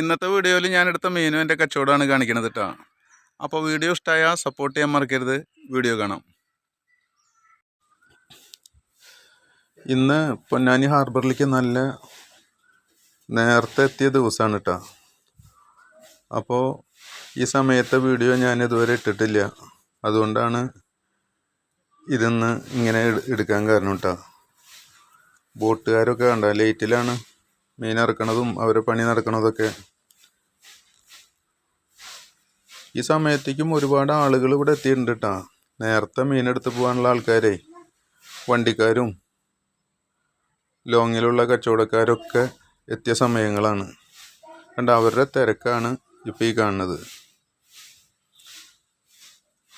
ഇന്നത്തെ വീഡിയോയിൽ ഞാൻ എടുത്ത മീനും എന്റെ കച്ചവടമാണ് കാണിക്കുന്നത് കേട്ടോ അപ്പോൾ വീഡിയോ ഇഷ്ടമായാൽ സപ്പോർട്ട് ചെയ്യാൻ മറക്കരുത്. വീഡിയോ കാണാം. ഇന്ന് പൊന്നാനി ഹാർബറിലേക്ക് നല്ല നേരത്തെ എത്തിയ ദിവസമാണ് കേട്ടോ അപ്പോൾ ഈ സമയത്തെ വീഡിയോ ഞാൻ ഇതുവരെ ഇട്ടിട്ടില്ല. അതുകൊണ്ടാണ് ഇതിന്ന് ഇങ്ങനെ എടുക്കാൻ കാരണം കേട്ടോ ബോട്ടുകാരൊക്കെ കണ്ട? ലേറ്റിലാണ്. മീൻ ഇറക്കണതും അവരെ പണി നടക്കണതൊക്കെ. ഈ സമയത്തേക്കും ഒരുപാട് ആളുകൾ ഇവിടെ എത്തിയിട്ടുണ്ട് കേട്ടോ നേരത്തെ മീനെടുത്ത് പോകാനുള്ള ആൾക്കാരെ വണ്ടിക്കാരും ലോങ്ങിലുള്ള കച്ചവടക്കാരൊക്കെ എത്തിയ സമയങ്ങളാണ്. കണ്ട അവരുടെ തിരക്കാണ് ഇപ്പോൾ ഈ കാണുന്നത്.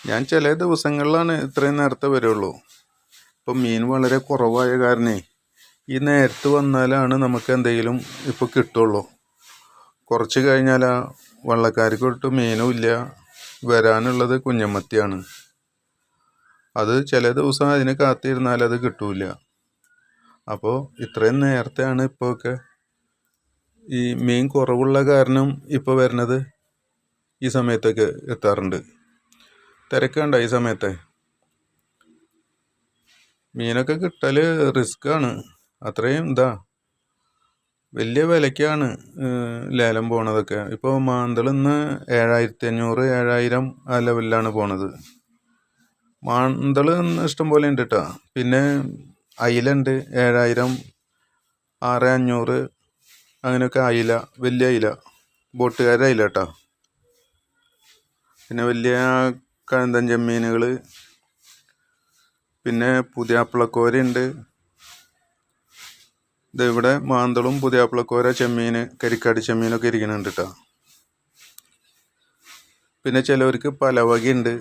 ഞാൻ ചില ദിവസങ്ങളിലാണ് ഇത്രയും നേരത്തെ വരുള്ളൂ. ഇപ്പം മീൻ വളരെ കുറവായ കാരണേ ഈ നേരത്ത് വന്നാലാണ് നമുക്ക് എന്തെങ്കിലും ഇപ്പോൾ കിട്ടുള്ളൂ. കുറച്ച് കഴിഞ്ഞാൽ വള്ളക്കാർക്ക് ഒട്ട് മീനും ഇല്ല. വരാനുള്ളത് കുഞ്ഞമ്മത്തിയാണ്. അത് ചില ദിവസം അതിന് കാത്തിരുന്നാൽ അത് കിട്ടൂല. അപ്പോൾ ഇത്രയും നേരത്തെയാണ് ഇപ്പോൾ ഒക്കെ ഈ മീൻ കുറവുള്ള കാരണം ഇപ്പോൾ വരുന്നത് ഈ സമയത്തൊക്കെ എത്താറുണ്ട്. തിരക്കുണ്ട ഈ സമയത്തെ. മീനൊക്കെ കിട്ടൽ റിസ്ക്കാണ്. അത്രയും ഇതാ. വലിയ വിലയ്ക്കാണ് ലേലം പോണതൊക്കെ. ഇപ്പോൾ മാന്തൾ ഇന്ന് ഏഴായിരത്തി അഞ്ഞൂറ് ഏഴായിരം ആ ലെവലിലാണ് പോണത്. മാന്തൾ ഇഷ്ടം പോലെ ഉണ്ട് കേട്ടോ പിന്നെ അയിലുണ്ട് ഏഴായിരം ആറ് അഞ്ഞൂറ് അങ്ങനെയൊക്കെ അയില വലിയ അയില. ബോട്ടുകാരുടെ അയില കേട്ടോ പിന്നെ വലിയ കഴുന്തൻ ചെമ്മീനുകൾ പിന്നെ പുതിയാപ്പിളക്കോരയുണ്ട് ഇത് ഇവിടെ മാന്തളും പുതിയാപ്പിളക്കോര ചെമ്മീൻ കരിക്കാടി ചെമ്മീനൊക്കെ ഇരിക്കുന്നുണ്ട് കേട്ടോ പിന്നെ ചിലവർക്ക് പല വകയുണ്ട്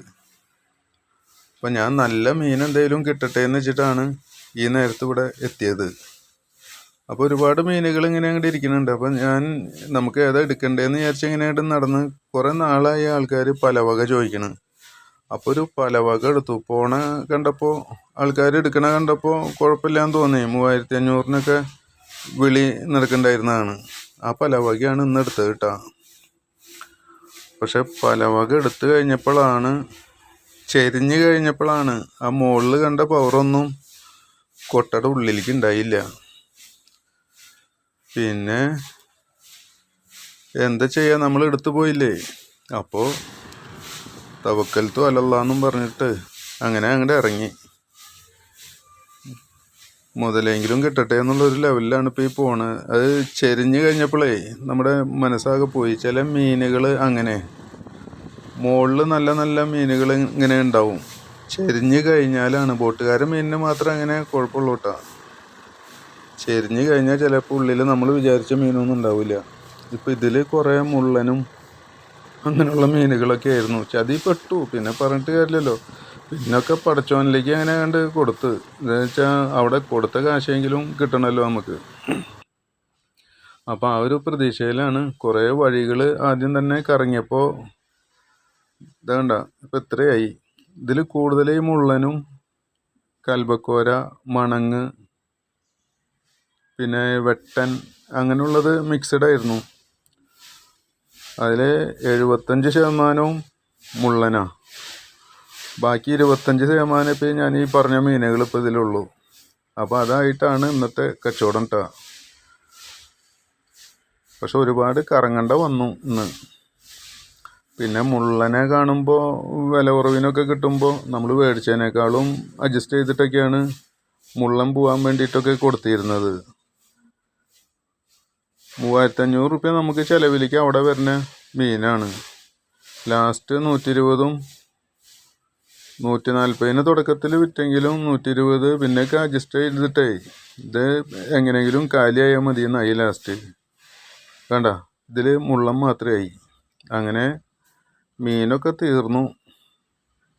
അപ്പം ഞാൻ നല്ല മീൻ എന്തെങ്കിലും കിട്ടട്ടെ എന്ന് വെച്ചിട്ടാണ് ഈ നേരത്ത് ഇവിടെ എത്തിയത്. അപ്പോൾ ഒരുപാട് മീനുകൾ ഇങ്ങനെ അങ്ങോട്ട് ഇരിക്കുന്നുണ്ട് അപ്പം ഞാൻ നമുക്ക് ഏതാ എടുക്കണ്ടേന്ന് വിചാരിച്ച് ഇങ്ങനെയായിട്ട് നടന്ന് കുറേ നാളായി ആൾക്കാർ പലവക ചോദിക്കണം. അപ്പോൾ ഒരു പലവക എടുത്തു. പോണ കണ്ടപ്പോൾ ആൾക്കാർ എടുക്കണ കണ്ടപ്പോൾ കുഴപ്പമില്ലാന്ന് തോന്നി. മൂവായിരത്തി അഞ്ഞൂറിനൊക്കെ വിളി നടക്കണ്ടായിരുന്നതാണ്. ആ പലവകയാണ് ഇന്ന് എടുത്തത് കേട്ടോ പക്ഷെ പലവക എടുത്തു കഴിഞ്ഞപ്പോഴാണ് ചെരിഞ്ഞ് കഴിഞ്ഞപ്പോഴാണ് ആ മുകളിൽ കണ്ട പവറൊന്നും കൊട്ടയുടെ ഉള്ളിലേക്ക് ഉണ്ടായില്ല. പിന്നെ എന്താ ചെയ്യുക നമ്മൾ എടുത്തു പോയില്ലേ? അപ്പോൾ തവക്കലത്തു അലല്ലാന്നും പറഞ്ഞിട്ട് അങ്ങനെ അങ്ങോട്ട് ഇറങ്ങി. മുതലെങ്കിലും കിട്ടട്ടെ എന്നുള്ളൊരു ലെവലിലാണ് ഇപ്പോൾ ഈ പോണത് അത് ചെരിഞ്ഞ് കഴിഞ്ഞപ്പോഴേ നമ്മുടെ മനസ്സാകെ പോയി. ചില മീനുകൾ അങ്ങനെ. മുകളിൽ നല്ല നല്ല മീനുകൾ ഇങ്ങനെ ഉണ്ടാവും. ചെരിഞ്ഞ് കഴിഞ്ഞാലാണ് ബോട്ടുകാരൻ മീനിന് മാത്രം അങ്ങനെ കുഴപ്പമുള്ളൂ കേട്ടോ. ചെരിഞ്ഞ് കഴിഞ്ഞാൽ ചിലപ്പോൾ ഉള്ളിൽ നമ്മൾ വിചാരിച്ച മീനൊന്നും ഉണ്ടാവില്ല ഇപ്പം ഇതിൽ കുറേ മുള്ളനും അങ്ങനെയുള്ള മീനുകളൊക്കെ ആയിരുന്നു. ചതി പെട്ടു. പിന്നെ പറഞ്ഞിട്ട് കാര്യമില്ലല്ലോ. പിന്നൊക്കെ പടച്ചോനിലേക്ക് അങ്ങനെ കണ്ട് കൊടുത്ത്? എന്താ വെച്ചാൽ അവിടെ കൊടുത്ത കാശെങ്കിലും കിട്ടണമല്ലോ നമുക്ക്. അപ്പം ആ ഒരു പ്രതീക്ഷയിലാണ് കുറേ വഴികൾ ആദ്യം തന്നെ കറങ്ങിയപ്പോൾ ഇതാണ്ട ഇപ്പം ഇത്രയായി. ഇതിൽ കൂടുതൽ മുള്ളനും കൽബക്കോര മണങ്ങ് പിന്നെ വെട്ടൻ അങ്ങനെയുള്ളത് മിക്സഡ് ആയിരുന്നു. അതിൽ എഴുപത്തഞ്ച് ശതമാനവും മുള്ളനാ. ബാക്കി ഇരുപത്തഞ്ച് ശതമാനം ഇപ്പം ഞാൻ ഈ പറഞ്ഞ മീനുകൾ ഇപ്പോൾ ഇതിലുള്ളൂ. അപ്പോൾ അതായിട്ടാണ് ഇന്നത്തെ കച്ചവടം കേട്ടോ പക്ഷെ ഒരുപാട് കറങ്ങണ്ട വന്നു ഇന്ന്. പിന്നെ മുള്ളനെ കാണുമ്പോൾ വില കുറവിനൊക്കെ കിട്ടുമ്പോൾ നമ്മൾ മേടിച്ചതിനേക്കാളും അഡ്ജസ്റ്റ് ചെയ്തിട്ടൊക്കെയാണ് മുള്ളൻ പോകാൻ വേണ്ടിയിട്ടൊക്കെ കൊടുത്തിരുന്നത്. മൂവായിരത്തി അഞ്ഞൂറ് റുപ്യ നമുക്ക് ചിലവിലേക്ക് അവിടെ വരുന്ന മീനാണ്. ലാസ്റ്റ് നൂറ്റി ഇരുപതും നൂറ്റി നാൽപ്പതിന് തുടക്കത്തിൽ വിറ്റെങ്കിലും നൂറ്റി ഇരുപത് പിന്നെയൊക്കെ അഡ്ജസ്റ്റ് ചെയ്തിട്ടേ ഇത് എങ്ങനെയെങ്കിലും കാലിയായാൽ മതി എന്നായി ലാസ്റ്റ് വേണ്ട ഇതിൽ മുള്ളം മാത്രമേ ആയി അങ്ങനെ മീനൊക്കെ തീർന്നു.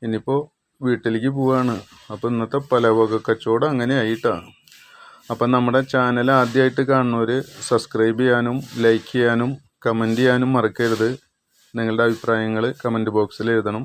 ഇനിയിപ്പോൾ വീട്ടിലേക്ക് പോവാണ്. അപ്പോൾ ഇന്നത്തെ പലവക കച്ചവടം അങ്ങനെ ആയിട്ടാണ് അപ്പം നമ്മുടെ ചാനൽ ആദ്യമായിട്ട് കാണുന്നവർ സബ്സ്ക്രൈബ് ചെയ്യാനും ലൈക്ക് ചെയ്യാനും കമന്റ് ചെയ്യാനും മറക്കരുത്. നിങ്ങളുടെ അഭിപ്രായങ്ങൾ കമന്റ് ബോക്സിൽ എഴുതണം.